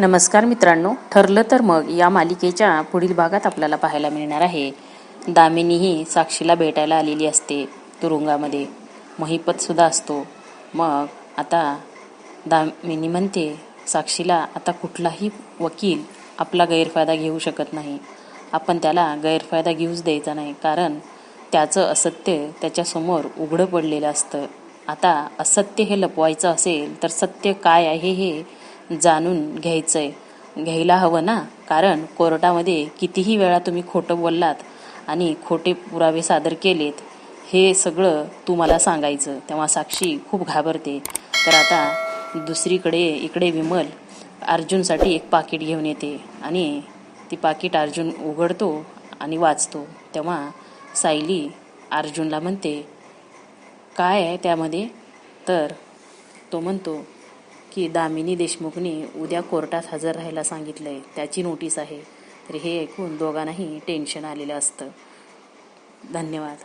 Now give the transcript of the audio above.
नमस्कार मित्रांनो. ठरलं तर मग या मालिकेच्या पुढील भागात आपल्याला पाहायला मिळणार आहे. दामिनी ही साक्षीला भेटायला आलेली असते तुरुंगामध्ये. महिपतसुद्धा असतो. मग आता दामिनी म्हणते साक्षीला आता कुठलाही वकील आपला गैरफायदा घेऊ शकत नाही. आपण त्याला गैरफायदा घेऊच द्यायचा नाही. कारण त्याचं असत्य त्याच्यासमोर उघडं पडलेलं असतं. आता असत्य हे लपवायचं असेल तर सत्य काय आहे हे जाणून घ्यायचंय. घ्यायला हवं ना? कारण कोर्टामध्ये कितीही वेळा तुम्ही खोटं बोललात आणि खोटे पुरावे सादर केलेत हे सगळं तुम्हाला सांगायचं. तेव्हा साक्षी खूप घाबरते. तर आता दुसरीकडे इकडे विमल अर्जुनसाठी एक पाकिट घेऊन येते आणि ती पाकिट अर्जुन उघडतो आणि वाचतो. तेव्हा सायली अर्जुनला म्हणते काय आहे त्यामध्ये? तर तो म्हणतो की दामिनी देशमुखने उद्या कोर्टात हजर राहायला सांगितलं आहे त्याची नोटीस आहे. तर हे ऐकून दोघांनाही टेन्शन आलेलं असतं. धन्यवाद.